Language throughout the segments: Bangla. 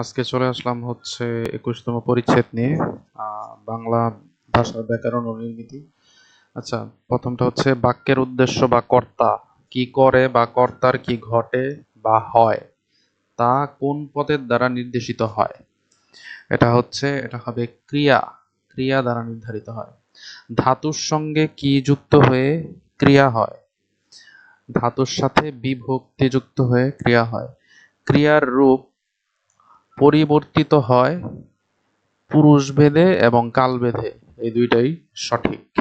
আজকে চলে আসলাম হচ্ছে একুশতম পরিচ্ছেদ নিয়ে বাংলা ভাষার ব্যাকরণ ও নির্মিতি। আচ্ছা প্রথমটা হচ্ছে বাক্যের উদ্দেশ্য বা কর্তা, কি করে বা কর্তার কি ঘটে বা হয়, তা কোন পদের দ্বারা নির্দেশিত হয়? এটা হচ্ছে, এটা হবে ক্রিয়া ক্রিয়া দ্বারা নির্ধারিত হয়। ধাতুর সঙ্গে কি যুক্ত হয়ে ক্রিয়া হয়? ধাতুর সাথে বিভক্তি যুক্ত হয়ে ক্রিয়া হয়। ক্রিয়ার রূপ পরিবর্তিত হয় পুরুষ পুরুষভেদে এবং কাল কালভেদে। এই দুইটাই সঠিক।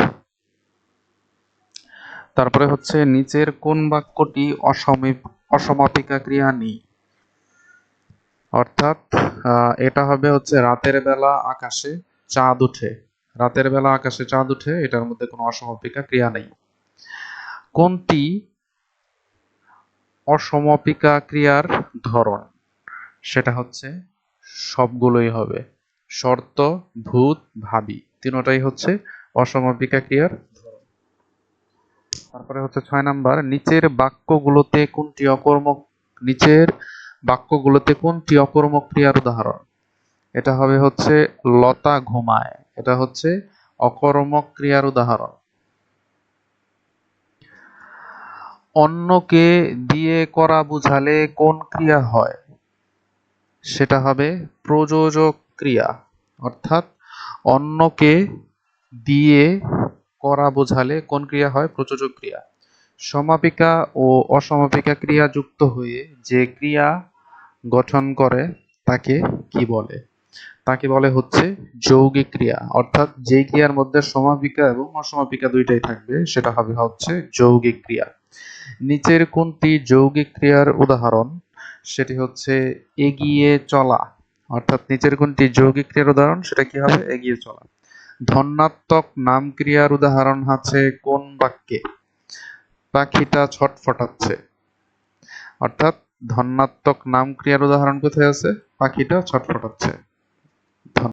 তারপরে হচ্ছে নিচের কোন বাক্যটি অসমীপ অসমাপিকা ক্রিয়া নেই অর্থাৎ এটা হবে হচ্ছে রাতের বেলা আকাশে চাঁদ উঠে। রাতের বেলা আকাশে চাঁদ উঠে, এটার মধ্যে কোনো অসমাপিকা ক্রিয়া নেই। কোনটি অসমাপিকা ক্রিয়ার ধরন? সেটা হচ্ছে সবগুলোই হবে। শর্ত, ভূত, ভাবি। তিনোটাই হচ্ছে অসমাপিকা ক্রিয়ার তারপরে হচ্ছে ছয় নাম্বার, নিচের বাক্যগুলোতে কোনটি অকর্মক নিচের বাক্যগুলোতে কোনটি অকর্মক ক্রিয়ার উদাহরণ? এটা হবে হচ্ছে লতা ঘুমায়। এটা হচ্ছে অকর্মক ক্রিয়ার উদাহরণ। অন্যকে দিয়ে করা বুঝালে কোন ক্রিয়া হয়? সেটা হবে প্রযোজক ক্রিয়া অর্থাৎ অন্যকে দিয়ে করা বোঝালে কোন ক্রিয়া হয়? প্রযোজক ক্রিয়া সমাপিকা ও অসমাপিকা ক্রিয়া যুক্ত হয়ে যে ক্রিয়া গঠন করে, তাকে কি বলে? তাকে বলে হচ্ছে যৌগিক ক্রিয়া, অর্থাৎ যে ক্রিয়ার মধ্যে সমাপিকা এবং অসমাপিকা দুইটাই থাকবে, সেটা হবে হচ্ছে যৌগিক ক্রিয়া। নিচের কোনটি যৌগিক ক্রিয়ার উদাহরণ? সেটি হচ্ছে এগিয়ে চলা, অর্থাৎ নিচের কোনটি যৌগিক ক্রিয়ার উদাহরণ, সেটা কি হবে? এগিয়ে চলা। ধন্যাত্মক নাম ক্রিয়ার উদাহরণ আছে কোন বাক্যে? পাখিটা ছটফটাচ্ছে অর্থাৎ ধন্যাত্মক নাম ক্রিয়ার উদাহরণ কোথায় আছে? পাখিটা ছটফটাচ্ছে